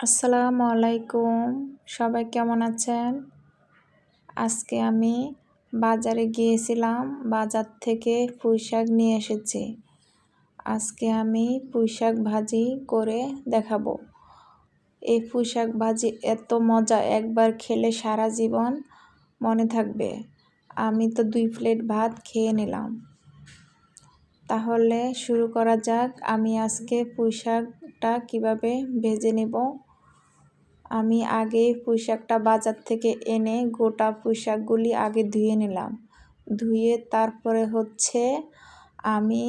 আসসালামু আলাইকুম। সবাই কেমন আছেন? আজকে আমি বাজারে গিয়েছিলাম, বাজার থেকে পুঁই শাক নিয়ে এসেছি। আজকে আমি পুঁই শাক ভাজি করে দেখাবো। এই পুঁই শাক ভাজি এত মজা, একবার খেলে সারা জীবন মনে থাকবে। আমি তো দুই প্লেট ভাত খেয়ে নিলাম। তাহলে শুরু করা যাক। আমি আজকে পুঁই শাকটা কীভাবে ভেজে নেব? আমি আগে পুঁইশাকটা বাজার থেকে এনে গোটা পুঁইশাকগুলি আগে ধুয়ে নিলাম। ধুয়ে তারপরে হচ্ছে আমি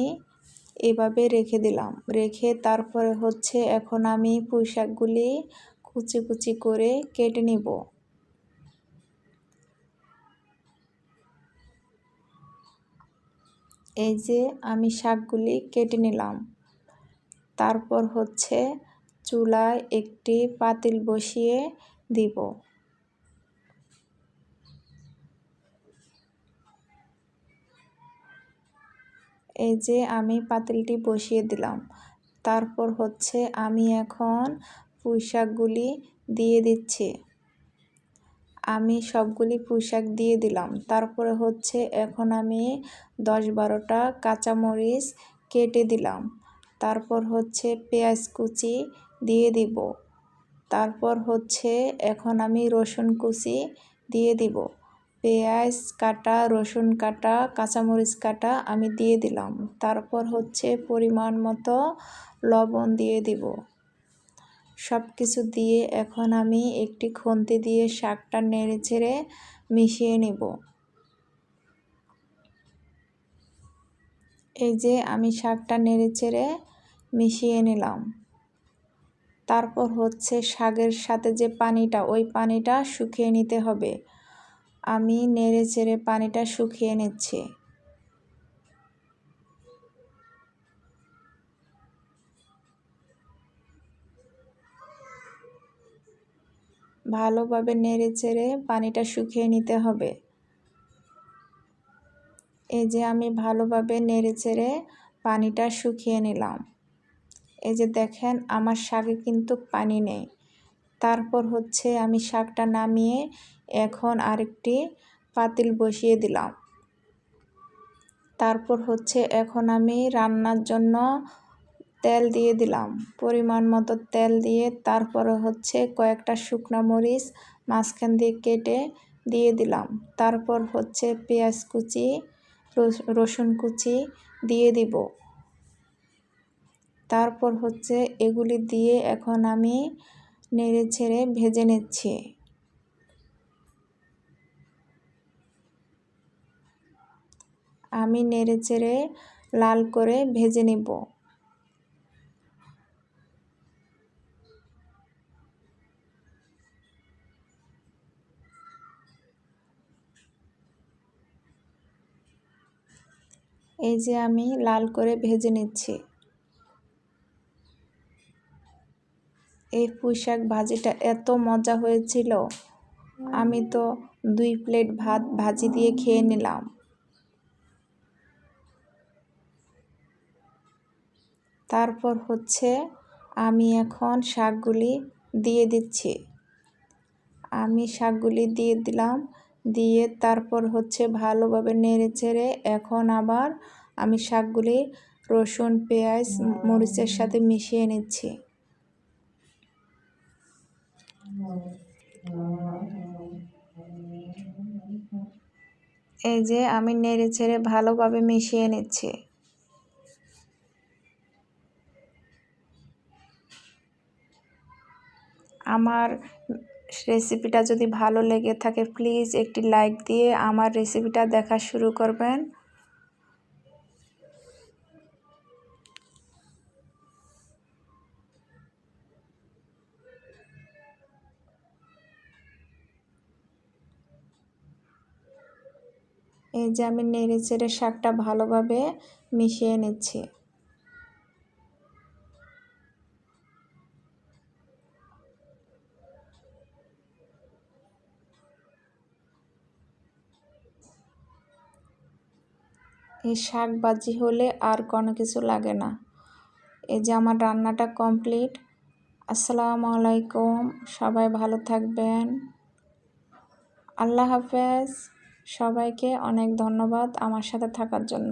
এভাবে রেখে দিলাম। রেখে তারপরে হচ্ছে এখন আমি পুঁইশাকগুলি কুচি কুচি করে কেটে নিব। এই যে আমি শাকগুলি কেটে নিলাম। তারপর হচ্ছে চুলায় একটি পাতিল বসিয়ে দিব। এই যে আমি পাতিলটি বসিয়ে দিলাম। তারপর হচ্ছে আমি এখন পুঁইশাকগুলি দিয়ে দিচ্ছি। আমি সবগুলি পুঁইশাক দিয়ে দিলাম। তারপরে হচ্ছে এখন আমি দশ বারোটা কাঁচামরিচ কেটে দিলাম। তারপর হচ্ছে পেঁয়াজ কুচি দিয়ে দিব। তারপর হচ্ছে এখন আমি রসুন কুচি দিয়ে দিব। পেঁয়াজ কাটা, রসুন কাটা, কাঁচামরিচ কাটা আমি দিয়ে দিলাম। তারপর হচ্ছে পরিমাণ মতো লবণ দিয়ে দিব। সব কিছু দিয়ে এখন আমি একটি খুন্তি দিয়ে শাকটা নেড়ে ছেড়ে মিশিয়ে নেব। এই যে আমি শাকটা নেড়ে চেড়ে মিশিয়ে নিলাম। তারপর হচ্ছে শাকের সাথে যে পানিটা, ওই পানিটা শুকিয়ে নিতে হবে। আমি নেড়ে চেড়ে পানিটা শুকিয়ে নিচ্ছি। ভালোভাবে নেড়ে চেড়ে পানিটা শুকিয়ে নিতে হবে। এই যে আমি ভালোভাবে নেড়ে চেড়ে পানিটা শুকিয়ে নিলাম। এই যে দেখেন, আমার শাকে কিন্তু পানি নেই। তারপর হচ্ছে আমি শাকটা নামিয়ে এখন আরেকটি পাতিল বসিয়ে দিলাম। তারপর হচ্ছে এখন আমি রান্নার জন্য তেল দিয়ে দিলাম। পরিমাণ মতো তেল দিয়ে তারপরে হচ্ছে কয়েকটা শুকনা মরিচ মাঝখান দিয়ে কেটে দিয়ে দিলাম। তারপর হচ্ছে পেঁয়াজ কুচি রসুন কুচি দিয়ে দিব। তারপর হচ্ছে এগুলি দিয়ে এখন আমি নেড়ে ছেড়ে ভেজে নিচ্ছি। আমি নেড়ে চেড়ে লাল করে ভেজে নিব। এই যে আমি লাল করে ভেজে নিচ্ছি। এই পুঁইশাক ভাজিটা এত মজা হয়েছিল। আমি তো দুই প্লেট ভাত ভাজি দিয়ে খেয়ে নিলাম। তারপর হচ্ছে আমি এখন শাকগুলি দিয়ে দিচ্ছি। আমি শাকগুলি দিয়ে দিলাম, দিয়ে তারপর হচ্ছে ভালোভাবে নেড়ে চেড়ে এখন আবার আমি শাকগুলি রসুন, পেঁয়াজ, মরিচের সাথে মিশিয়ে নিচ্ছি। এই যে আমি নেড়ে ছেড়ে ভালোভাবে মিশিয়ে নিচ্ছি। আমার রেসিপিটা যদি ভালো লেগে থাকে, প্লিজ একটি লাইক দিয়ে আমার রেসিপিটা দেখা শুরু করবেন। এই যে আমি নেড়ে চেড়ে শাকটা ভালোভাবে মিশিয়ে নিচ্ছি। এই শাক বাজি হলে আর কোনো কিছু লাগে না। এই যে আমার রান্নাটা কমপ্লিট। আসসালামু আলাইকুম। সবাই ভালো থাকবেন। আল্লাহ হাফেজ। সবাইকে অনেক ধন্যবাদ আমার সাথে থাকার জন্য।